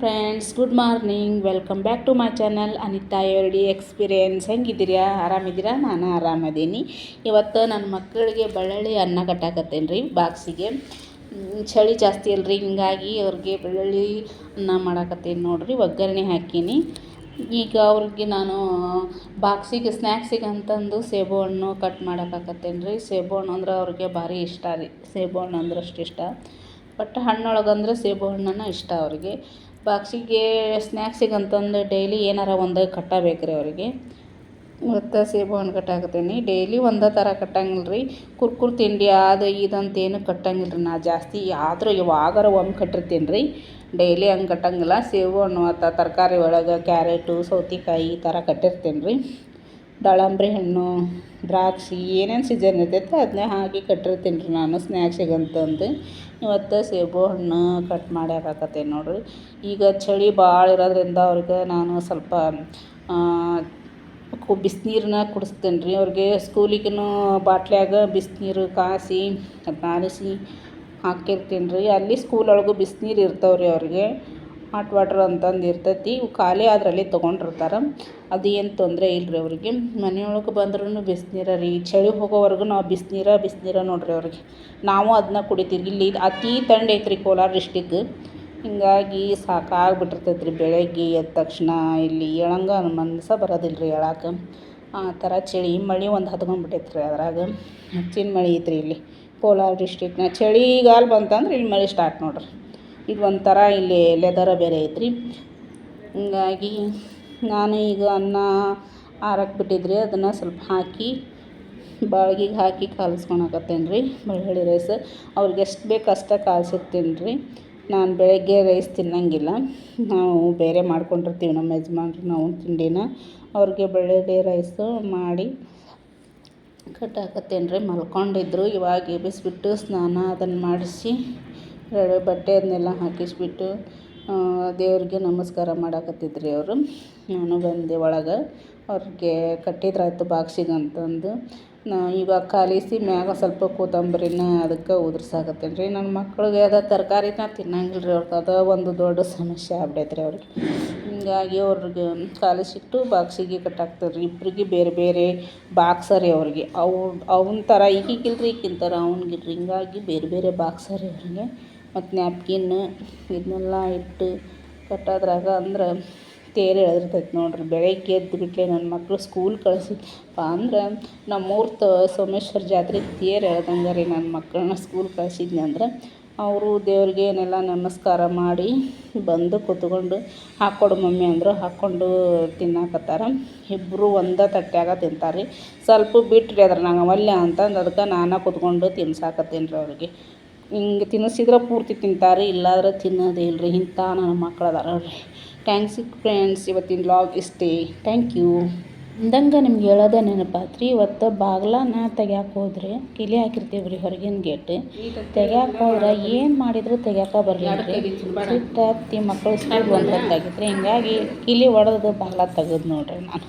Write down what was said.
Friends good morning welcome back to my channel Anita ಎರ್ಡಿ experience ಹೆಂಗಿದ್ದೀರಾ? ಆರಾಮಿದ್ದೀರಾ? ನಾನು ಆರಾಮದೀನಿ. ಇವತ್ತು ನನ್ನ ಮಕ್ಕಳಿಗೆ ಬೆಳ್ಳುಳ್ಳಿ ಅನ್ನ ಕಟ್ಟಾಕತ್ತೇನೆ ರೀ ಬಾಕ್ಸಿಗೆ ಚಳಿ ಜಾಸ್ತಿ ಅಲ್ರಿ, ಹಿಂಗಾಗಿ ಅವ್ರಿಗೆ ಬೆಳ್ಳುಳ್ಳಿ ಅನ್ನ ಮಾಡಾಕತ್ತೇನೆ ನೋಡಿರಿ, ಒಗ್ಗರಣೆ ಹಾಕೀನಿ. ಈಗ ಅವ್ರಿಗೆ ನಾನು, ಬಾಕ್ಸಿಗೆ, ಸ್ನ್ಯಾಕ್ಸಿಗೆ ಅಂತಂದು ಸೇಬು ಹಣ್ಣು ಕಟ್ ಮಾಡೋಕ್ಕಾಗತ್ತೇನೆ ರೀ ಸೇಬು ಹಣ್ಣು ಅಂದ್ರೆ ಅವ್ರಿಗೆ ಭಾರಿ ಇಷ್ಟ ರೀ. ಸೇಬು ಹಣ್ಣು ಅಂದ್ರೆ ಅಷ್ಟು ಇಷ್ಟ. ಬಟ್ ಹಣ್ಣೊಳಗಂದ್ರೆ ಸೇಬು ಹಣ್ಣನ್ನು ಇಷ್ಟ ಅವರಿಗೆ. ಬಾಕ್ಸಿಗೆ ಸ್ನ್ಯಾಕ್ಸಿಗೆ ಅಂತಂದು ಡೈಲಿ ಏನಾರ ಒಂದು ಕಟ್ಟಬೇಕು ರೀ ಅವರಿಗೆ. ಮತ್ತು ಸೇಬು ಹಣ್ಣು ಕಟ್ಟಾಕತ್ತೀನಿ. ಡೈಲಿ ಒಂದೇ ಥರ ಕಟ್ಟಂಗಿಲ್ಲ ರೀ ಕುರ್ಕುರು ತಿಂಡಿ ಅದು ಇದು ಅಂತ ಏನು ಕಟ್ಟಂಗಿಲ್ಲ ರೀ ನಾ ಜಾಸ್ತಿ ಆದರೂ ಯಾವಾಗಾರ ಒಮ್ಮೆ ಕಟ್ಟಿರ್ತೀನಿ ರೀ ಡೈಲಿ ಹಂಗೆ ಕಟ್ಟಂಗಿಲ್ಲ. ಸೇಬು ಹಣ್ಣು ಮತ್ತು ತರಕಾರಿ ಒಳಗೆ ಕ್ಯಾರೆಟು, ಸೌತೆಕಾಯಿ ಈ ಥರ ಕಟ್ಟಿರ್ತೀನಿ ರೀ ದಾಳಂಬ್ರಿ ಹಣ್ಣು, ದ್ರಾಕ್ಷಿ, ಏನೇನು ಸೀಸನ್ ಇರ್ತೈತೆ ಅದನ್ನೇ ಹಾಕಿ ಕಟ್ಟಿರ್ತೀನಿ ರೀ ನಾನು. ಸ್ನ್ಯಾಕ್ಸಿಗೆ ಅಂತಂದು ಇವತ್ತು ಸೇಬು ಹಣ್ಣು ಕಟ್ ಮಾಡಿ ನೋಡಿರಿ. ಈಗ ಚಳಿ ಭಾಳ ಇರೋದ್ರಿಂದ ಅವ್ರಿಗೆ ನಾನು ಸ್ವಲ್ಪ ಕು ಬಿಸಿನೀರನ್ನ ಕುಡಿಸ್ತೇನೆ ರೀ. ಅವ್ರಿಗೆ ಸ್ಕೂಲಿಗೂ ಬಾಟ್ಲ್ಯಾಗ ಬಿಸಿನೀರು ಕಾಸಿ ಆರಿಸಿ ಹಾಕಿರ್ತೀನಿ ರೀ. ಅಲ್ಲಿ ಸ್ಕೂಲ್ ಒಳಗೂ ಬಿಸಿನೀರು ಇರ್ತಾವೆ ರೀ ಅವ್ರಿಗೆ. ಹಾಟ್ ವಾಟ್ರ್ ಅಂತಂದು ಇರ್ತೈತಿ. ಇವು ಖಾಲಿ ಅದರಲ್ಲಿ ತೊಗೊಂಡಿರ್ತಾರೆ. ಅದು ಏನು ತೊಂದರೆ ಇಲ್ಲರಿ ಅವ್ರಿಗೆ. ಮನೆಯೊಳಗೆ ಬಂದ್ರೂ ಬಿಸಿನೀರ ರೀ. ಚಳಿ ಹೋಗೋವರೆಗೂ ನಾವು ಬಿಸಿನೀರ ಬಿಸಿನೀರ ನೋಡ್ರಿ ಅವ್ರಿಗೆ. ನಾವು ಅದನ್ನ ಕುಡಿತೀವಿ. ಇಲ್ಲಿ ಅತಿ ತಂಡ ಐತ್ರಿ ಕೋಲಾರ ಡಿಸ್ಟಿಕ್ ಹಿಂಗಾಗಿ ಸಾಕಾಗ್ಬಿಟ್ಟಿರ್ತೈತೆ ರೀ ಬೆಳಗ್ಗೆ ಎದ್ದ ತಕ್ಷಣ. ಇಲ್ಲಿ ಎಳಂಗ ಮನಸ ಬರೋದಿಲ್ಲ ರೀ ಹೇಳಕ್ಕೆ ಆ ಥರ ಚಳಿ ಮಳೆ ಒಂದು ಹತ್ಕೊಂಡ್ಬಿಟ್ಟೈತೆ ರೀ ಅದ್ರಾಗ. ಹೆಚ್ಚಿನ ಮಳೆ ಐತ್ರಿ ಇಲ್ಲಿ ಕೋಲಾರ ಡಿಸ್ಟಿಕ್ನಾಗ ಚಳಿಗಾಲ ಬಂತಂದ್ರೆ ಇಲ್ಲಿ ಮಳೆ ಸ್ಟಾರ್ಟ್ ನೋಡಿರಿ. ಇದು ಒಂಥರ ಇಲ್ಲಿ ಲೆದರ ಬೇರೆ ಐತ್ರಿ. ಹಿಂಗಾಗಿ ನಾನು ಈಗ ಅನ್ನ ಆರಕ್ಕೆ ಬಿಟ್ಟಿದ್ರಿ, ಅದನ್ನು ಸ್ವಲ್ಪ ಹಾಕಿ ಬಾಳ್ಗಿಗೆ ಹಾಕಿ ಕಾಲಿಸ್ಕೊಳಕತ್ತೇನೆ ರೀ ಬೆಳ್ಳುಳ್ಳಿ ರೈಸ್ ಅವ್ರಿಗೆ ಎಷ್ಟು ಬೇಕು ಅಷ್ಟೇ ಕಾಲ್ಸಿರ್ತೀನಿ ರೀ ನಾನು ಬೆಳಗ್ಗೆ ರೈಸ್ ತಿನ್ನಂಗಿಲ್ಲ, ನಾವು ಬೇರೆ ಮಾಡ್ಕೊಂಡಿರ್ತೀವಿ ನಮ್ಮ ಯಜಮಾನ್ರು, ನಾವು ತಿಂಡಿನ. ಅವ್ರಿಗೆ ಬೆಳ್ಳುಳ್ಳಿ ರೈಸು ಮಾಡಿ ಕಟ್ಟಾಕತ್ತೇನೆ ರೀ ಮಲ್ಕೊಂಡಿದ್ರು. ಇವಾಗ ಎಬ್ಬಿಸ್ಬಿಟ್ಟು ಸ್ನಾನ ಅದನ್ನು ಮಾಡಿಸಿ ಬಟ್ಟೆ ಅದನ್ನೆಲ್ಲ ಹಾಕಿಸ್ಬಿಟ್ಟು ದೇವ್ರಿಗೆ ನಮಸ್ಕಾರ ಮಾಡಾಕತ್ತಿದ್ರು ಅವರು. ನಾನು ಬಂದೆ ಒಳಗೆ. ಅವ್ರಿಗೆ ಕಟ್ಟಿದ್ರಾಯ್ತು ಬಾಕ್ಸಿಗೆ ಅಂತಂದು. ನಾ ಇವಾಗ ಕಾಲಿಸಿ ಮ್ಯಾಗ ಸ್ವಲ್ಪ ಕೊತ್ತಂಬರಿನ ಅದಕ್ಕೆ ಉದುರ್ಸಾಕತ್ತೇನೆ ರೀ. ನನ್ನ ಮಕ್ಳಿಗೆ ಅದ ತರಕಾರಿನ ತಿನ್ನಂಗಿಲ್ಲ ರೀ ಅವ್ರಿಗೆ. ಅದು ಒಂದು ದೊಡ್ಡ ಸಮಸ್ಯೆ ಆಗ್ಬಿಟ್ಟೈತೆ ರೀ ಅವ್ರಿಗೆ. ಹೀಗಾಗಿ ಅವ್ರಿಗೆ ಕಾಲಿಸಿಟ್ಟು ಬಾಕ್ಸಿಗೆ ಕಟ್ಟಾಕ್ತಾರೆ ರೀ. ಇಬ್ಬರಿಗೆ ಬೇರೆ ಬೇರೆ ಬಾಕ್ಸ ರೀ ಅವ್ರಿಗೆ. ಅವು, ಅವನ ಥರ ಈಗೀಗಿಲ್ಲ ರೀ ಈಗಿನ ಥರ ರೀ ಹಿಂಗಾಗಿ ಬೇರೆ ಬೇರೆ ಬಾಕ್ಸ ರೀ ಅವ್ರಿಗೆ. ಮತ್ತು ನ್ಯಾಪ್ಕಿನ್ ಇದನ್ನೆಲ್ಲ ಇಟ್ಟು ಕಟ್ಟೋದ್ರಾಗ ಅಂದ್ರೆ ತೇರು ಎಳೆದಿರ್ತೈತೆ ನೋಡಿರಿ. ಬೆಳಗ್ಗೆ ಎದ್ದು ನನ್ನ ಮಕ್ಕಳು ಸ್ಕೂಲ್ ಕಳಿಸಿದಪ್ಪ ಅಂದ್ರೆ ನಮ್ಮೂರ ತ ಸೋಮೇಶ್ವರ ಜಾತ್ರೆ ತೇರು ಎಳ್ದಂಗೆ ರೀ ನನ್ನ ಮಕ್ಕಳನ್ನ ಸ್ಕೂಲ್ ಕಳ್ಸಿದ್ನಿ ಅಂದ್ರೆ. ಅವರು ದೇವ್ರಿಗೆ ಏನೆಲ್ಲ ನಮಸ್ಕಾರ ಮಾಡಿ ಬಂದು ಕೂತ್ಕೊಂಡು ಹಾಕ್ಕೊಡು ಮಮ್ಮಿ ಅಂದರು. ಹಾಕ್ಕೊಂಡು ತಿನ್ನಾಕತ್ತಾರ. ಇಬ್ಬರು ಒಂದೇ ತಟ್ಯಾಗ ತಿಂತಾರೆ. ರೀ ಸ್ವಲ್ಪ ಬಿಟ್ರಿ ಅದ್ರ ನಂಗೆ ಒಲ್ಲೆ ಅಂತಂದು ಅದಕ್ಕೆ ನಾನು ಕೂತ್ಕೊಂಡು ತಿನ್ಸಾಕತ್ತೀನಿ ರೀ ಅವ್ರಿಗೆ. ಹಿಂಗೆ ತಿನ್ನಿಸಿದ್ರೆ ಪೂರ್ತಿ ತಿಂತಾರೆ, ಇಲ್ಲಾದ್ರೆ ತಿನ್ನೋದೇ ಇಲ್ಲ ರೀ ಇಂಥ ನನ್ನ ಮಕ್ಳು ಅದಾರ ನೋಡಿರಿ. ಥ್ಯಾಂಕ್ಸ್ ಫ್ರೆಂಡ್ಸ್ ಇವತ್ತಿನ ವ್ಲಾಗ್ ಇಷ್ಟೇ. ಥ್ಯಾಂಕ್ ಯು ಅಂದಂಗೆ ನಿಮ್ಗೆ ಹೇಳೋದೇ ನೆನಪಾತು ರೀ ಇವತ್ತು ಬಾಗ್ಲನ ತೆಗ್ಯಾಕೆ ಹೋದ್ರೆ ಕಿಲಿ ಹಾಕಿರ್ತೀವಿ ರೀ ಹೊರಗಿನ ಗೇಟ್ ತೆಗ್ಯಾಕೆ ಹೋದ್ರೆ ಏನು ಮಾಡಿದ್ರು ತೆಗ್ಯಾಕೆ ಬರಲಿಲ್ಲ ರೀ ಹತ್ತಿ ಮಕ್ಕಳು ಸ್ಕೂಲ್ ರೀ ಹಿಂಗಾಗಿ ಕಿಲಿ ಒಡೆದು ಬಾಗ್ಲ ತೆಗೆದು ನೋಡ್ರಿ ನಾನು.